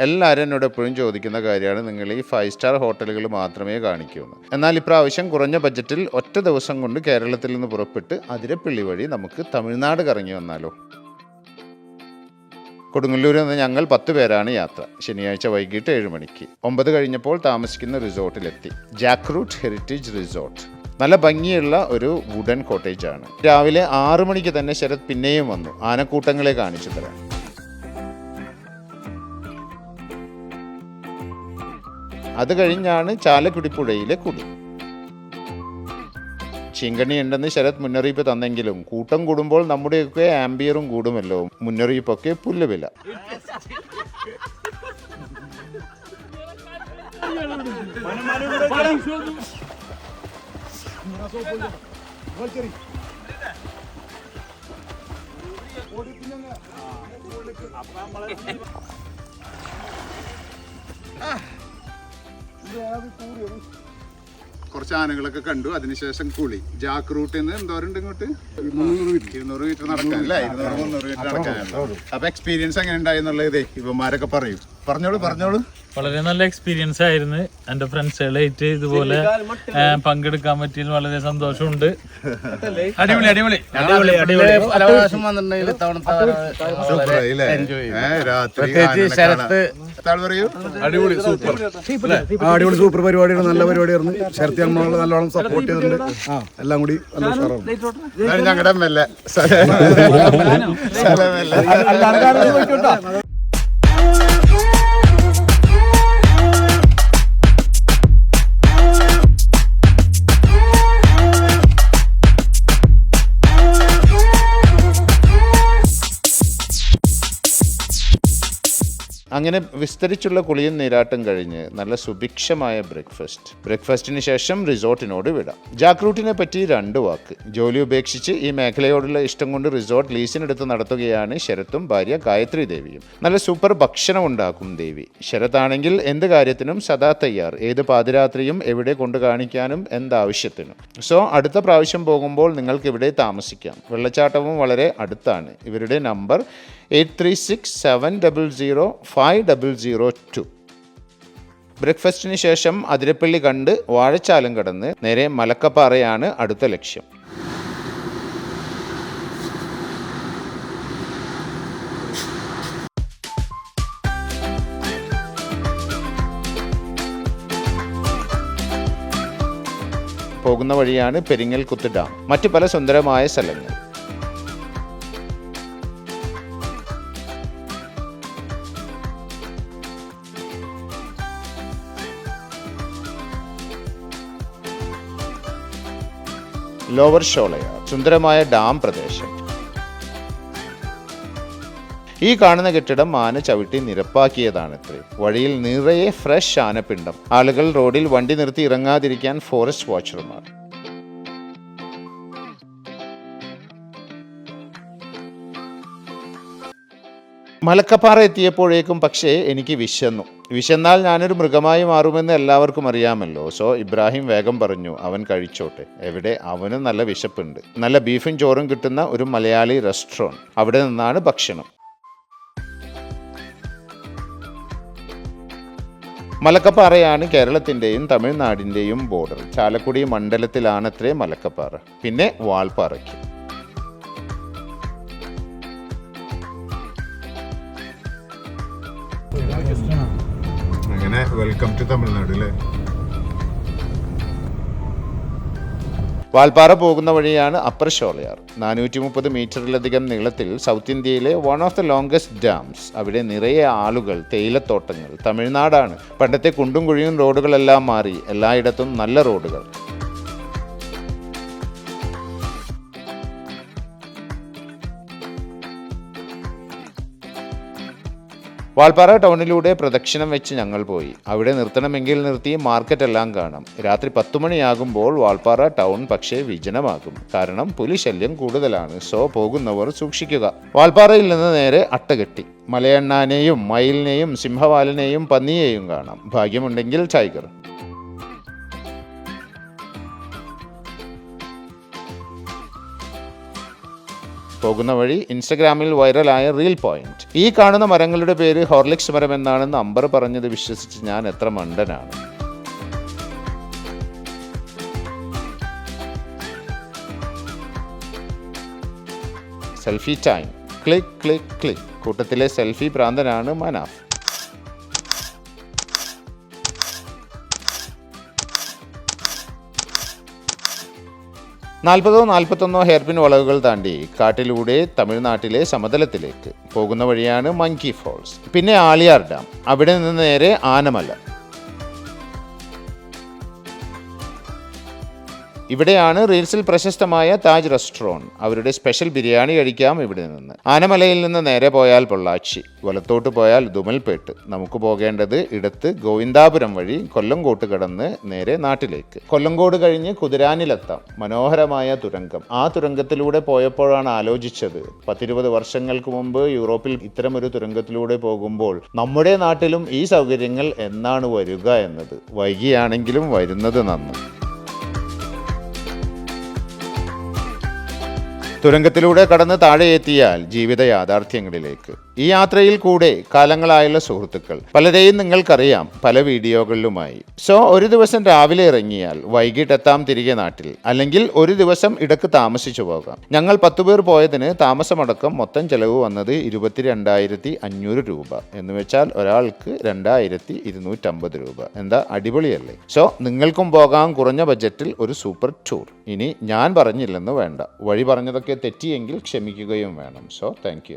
എല്ലാവരും എന്നോട് എപ്പോഴും ചോദിക്കുന്ന കാര്യമാണ് നിങ്ങൾ ഈ ഫൈവ് സ്റ്റാർ ഹോട്ടലുകൾ മാത്രമേ കാണിക്കൂ എന്നാൽ ഇപ്രാവശ്യം കുറഞ്ഞ ബജറ്റിൽ ഒറ്റ ദിവസം കൊണ്ട് കേരളത്തിൽ നിന്ന് പുറപ്പെട്ട് അതിരപ്പള്ളി വഴി നമുക്ക് തമിഴ്നാട് കറങ്ങി വന്നാലോ? കൊടുങ്ങല്ലൂരിൽ നിന്ന് ഞങ്ങൾ പത്ത് പേരാണ് യാത്ര. ശനിയാഴ്ച വൈകിട്ട് ഏഴ് മണിക്ക്. ഒമ്പത് കഴിഞ്ഞപ്പോൾ താമസിക്കുന്ന റിസോർട്ടിലെത്തി ജാക്രൂട്ട് ഹെറിറ്റേജ് റിസോർട്ട്. നല്ല ഭംഗിയുള്ള ഒരു വുഡൻ കോട്ടേജാണ് രാവിലെ ആറു മണിക്ക് തന്നെ ശരത് പിന്നെയും വന്നു. ആനക്കൂട്ടങ്ങളെ കാണിച്ചു തരാൻ. അത് കഴിഞ്ഞാണ് ചാലക്കുടിപ്പുഴയിലെ കുടി. ചിങ്കണി ഉണ്ടെന്ന് ശരത് മുന്നറിയിപ്പ് തന്നെങ്കിലും കൂട്ടം കൂടുമ്പോൾ നമ്മുടെയൊക്കെ ആംബിയറും കൂടുമല്ലോ. മുന്നറിയിപ്പൊക്കെ പുല്ലുവില. കുറച്ച് ആനകളൊക്കെ കണ്ടു. അതിനുശേഷം കുളി. ജാക്ക് റൂട്ടിൽ നിന്ന് എന്തോരുണ്ട് ഇങ്ങോട്ട്? ഇരുന്നൂറ് മീറ്റർ നടക്കാൻ അല്ലേ ഇരുന്നൂറ് മുന്നൂറ് മീറ്റർ നടക്കാനല്ലോ? അപ്പൊ എക്സ്പീരിയൻസ് എങ്ങനെ ഉണ്ടായിരുന്നുള്ളത് ഇതേ ഇവന്മാരൊക്കെ പറയും. പറഞ്ഞോളൂ പറഞ്ഞോളൂ വളരെ നല്ല എക്സ്പീരിയൻസ് ആയിരുന്നു എന്റെ ഫ്രണ്ട്സുകളായിട്ട് ഇതുപോലെ പങ്കെടുക്കാൻ പറ്റിയത് വളരെ സന്തോഷമുണ്ട് അടിപൊളി അടിപൊളി അടിപൊളി സൂപ്പർ അടിപൊളി സൂപ്പർ പരിപാടിയാണ് നല്ല പരിപാടിയായിരുന്നു ശരത് അമ്മകൾ നല്ലോണം സപ്പോർട്ട് ചെയ്തിട്ടുണ്ട് എല്ലാം കൂടി നല്ല ഉഷാറാണ് ഞങ്ങളുടെ എം അങ്ങനെ വിസ്തരിച്ചുള്ള കുളിയും നീരാട്ടും കഴിഞ്ഞ് നല്ല സുഭിക്ഷമായ ബ്രേക്ക്ഫാസ്റ്റ്. ബ്രേക്ക്ഫാസ്റ്റിന് ശേഷം റിസോർട്ടിനോട് വിടാം. ജാക്രൂട്ടിനെ പറ്റി രണ്ട് വാക്ക്. ജോലി ഉപേക്ഷിച്ച് ഈ മേഖലയോടുള്ള ഇഷ്ടം കൊണ്ട് റിസോർട്ട് ലീസിനെടുത്ത് നടത്തുകയാണ് ശരത്തും ഭാര്യ ഗായത്രി ദേവിയും. നല്ല സൂപ്പർ ഭക്ഷണം ഉണ്ടാക്കും ദേവി. ശരത്താണെങ്കിൽ എന്ത് കാര്യത്തിനും സദാ തയ്യാർ. ഏത് പാതിരാത്രിയും എവിടെ കൊണ്ട് കാണിക്കാനും എന്താവശ്യത്തിനും. സോ അടുത്ത പ്രാവശ്യം പോകുമ്പോൾ നിങ്ങൾക്ക് ഇവിടെ താമസിക്കാം. വെള്ളച്ചാട്ടവും വളരെ അടുത്താണ്. ഇവരുടെ number eight three six seven double zero five double zero two. ബ്രേക്ക്ഫാസ്റ്റിന് ശേഷം അതിരപ്പള്ളി കണ്ട് വാഴച്ചാലും കടന്ന് നേരെ മലക്കപ്പാറയാണ് അടുത്ത ലക്ഷ്യം. പോകുന്ന വഴിയാണ് പെരിങ്ങൽകുത്ത് ഡാം. മറ്റു പല സുന്ദരമായ സ്ഥലങ്ങൾ. ലോവർ ഷോളയ സുന്ദരമായ ഡാം പ്രദേശം. ഈ കാണുന്ന കെട്ടിടം ആന ചവിട്ടി നിരപ്പാക്കിയതാണത്രേ. വഴിയിൽ നിറയെ ഫ്രഷ് ആനപ്പിണ്ടം. ആളുകൾ റോഡിൽ വണ്ടി നിർത്തി ഇറങ്ങാതിരിക്കാൻ ഫോറസ്റ്റ് വാച്ചർമാർ. മലക്കപ്പാറ എത്തിയപ്പോഴേക്കും പക്ഷേ എനിക്ക് വിശന്നു. വിശന്നാൽ ഞാനൊരു മൃഗമായി മാറുമെന്ന് എല്ലാവർക്കും അറിയാമല്ലോ. സോ ഇബ്രാഹിം വേഗം പറഞ്ഞു അവൻ കഴിച്ചോട്ടെ. എവിടെ? അവന് നല്ല വിശപ്പുണ്ട്. നല്ല ബീഫും ചോറും കിട്ടുന്ന ഒരു മലയാളി റെസ്റ്റോറന്റ് അവിടെ നിന്നാണ് ഭക്ഷണം. മലക്കപ്പാറയാണ് കേരളത്തിന്റെയും തമിഴ്നാടിന്റെയും ബോർഡർ ചാലക്കുടി മണ്ഡലത്തിലാണത്രേ മലക്കപ്പാറ. പിന്നെ വാൾപ്പാറയ്ക്ക്. അങ്ങനെ വെൽക്കം ടു തമിഴ്നാട് അല്ലേ വാൽപ്പാറ പോകുന്ന വഴിയാണ് അപ്പർ ഷോളയാർ. നാനൂറ്റി മുപ്പത് മീറ്ററിലധികം നീളത്തിൽ സൗത്ത് ഇന്ത്യയിലെ one of the longest dams അവിടെ നിറയെ ആളുകൾ തേയിലത്തോട്ടങ്ങൾ തമിഴ്നാടാണ്. പണ്ടത്തെ കുണ്ടും കുഴിയും റോഡുകളെല്ലാം മാറി. എല്ലായിടത്തും നല്ല റോഡുകൾ. വാൾപ്പാറ ടൗണിലൂടെ പ്രദക്ഷിണം വെച്ച് ഞങ്ങൾ പോയി. അവിടെ നിർത്തണമെങ്കിൽ നിർത്തി മാർക്കറ്റ് എല്ലാം കാണാം. രാത്രി പത്തു മണിയാകുമ്പോൾ വാൾപ്പാറ ടൗൺ പക്ഷേ വിജനമാകും. കാരണം പുലിശല്യം കൂടുതലാണ്. സോ പോകുന്നവർ സൂക്ഷിക്കുക. വാൾപ്പാറയിൽ നിന്ന് നേരെ അട്ടകെട്ടി. മലയണ്ണാനെയും മയിലിനെയും സിംഹവാലിനെയും പന്നിയെയും കാണാം. ഭാഗ്യമുണ്ടെങ്കിൽ ടൈഗർ. പോകുന്ന വഴി ഇൻസ്റ്റഗ്രാമിൽ വൈറലായ റീൽ പോയിന്റ് ഈ കാണുന്ന മരങ്ങളുടെ പേര് ഹോർലിക്സ് മരം എന്നാണെന്ന് അമ്പർ പറഞ്ഞത് വിശ്വസിച്ച് ഞാൻ എത്ര മണ്ടനാണ്. Selfie time. Click click click. കൂട്ടത്തിലെ സെൽഫി പ്രാന്തനാണ് മനാഫ്. നാൽപ്പതോ നാൽപ്പത്തൊന്നോ ഹെയർപിൻ വളവുകൾ താണ്ടി കാട്ടിലൂടെ തമിഴ്നാട്ടിലെ സമതലത്തിലേക്ക് പോകുന്ന വഴിയാണ് മങ്കി ഫോൾസ്. പിന്നെ ആളിയാർ ഡാം. അവിടെ നിന്ന് നേരെ ആനമല. ഇവിടെയാണ് റീൽസിൽ പ്രശസ്തമായ താജ് റെസ്റ്റോറന്റ് അവരുടെ സ്പെഷ്യൽ ബിരിയാണി കഴിക്കാം ഇവിടെ നിന്ന്. ആനമലയിൽ നിന്ന് നേരെ പോയാൽ പൊള്ളാച്ചി വലത്തോട്ട് പോയാൽ ദുമൽപേട്ട്. നമുക്ക് പോകേണ്ടത് ഇടത്ത് ഗോവിന്ദാപുരം വഴി കൊല്ലംകോട്ട് കടന്ന് നേരെ നാട്ടിലേക്ക്. കൊല്ലംകോട് കഴിഞ്ഞ് കുതിരാനിലെത്താം. മനോഹരമായ തുരങ്കം. ആ തുരങ്കത്തിലൂടെ പോയപ്പോഴാണ് ആലോചിച്ചത് പത്തിരുപത് വർഷങ്ങൾക്ക് മുമ്പ് യൂറോപ്പിൽ ഇത്തരം ഒരു തുരങ്കത്തിലൂടെ പോകുമ്പോൾ നമ്മുടെ നാട്ടിലും ഈ സൗകര്യങ്ങൾ എന്നാണ് വരിക എന്നത്. വൈകിയാണെങ്കിലും വരുന്നത് നന്ന്. തുരങ്കത്തിലൂടെ കടന്ന് താഴെ എത്തിയാൽ ജീവിത യാഥാർത്ഥ്യങ്ങളിലേക്ക്. ഈ യാത്രയിൽ കൂടെ കാലങ്ങളായുള്ള സുഹൃത്തുക്കൾ. പലരെയും നിങ്ങൾക്കറിയാം പല വീഡിയോകളിലുമായി. സോ ഒരു ദിവസം രാവിലെ ഇറങ്ങിയാൽ വൈകിട്ടെത്താം തിരികെ നാട്ടിൽ. അല്ലെങ്കിൽ ഒരു ദിവസം ഇടയ്ക്ക് താമസിച്ചു പോകാം. ഞങ്ങൾ പത്തുപേർ പോയതിന് താമസമടക്കം മൊത്തം ചെലവ് വന്നത് ഇരുപത്തി രണ്ടായിരത്തി അഞ്ഞൂറ് രൂപ. എന്ന് വെച്ചാൽ ഒരാൾക്ക് രണ്ടായിരത്തി ഇരുന്നൂറ്റമ്പത് രൂപ. എന്താ അടിപൊളിയല്ലേ? സോ നിങ്ങൾക്കും പോകാം കുറഞ്ഞ ബജറ്റിൽ ഒരു സൂപ്പർ ടൂർ. ഇനി ഞാൻ പറഞ്ഞില്ലെന്ന് വേണ്ട. വഴി പറഞ്ഞതൊക്കെ തെറ്റിയെങ്കിൽ ക്ഷമിക്കുകയും വേണം. So thank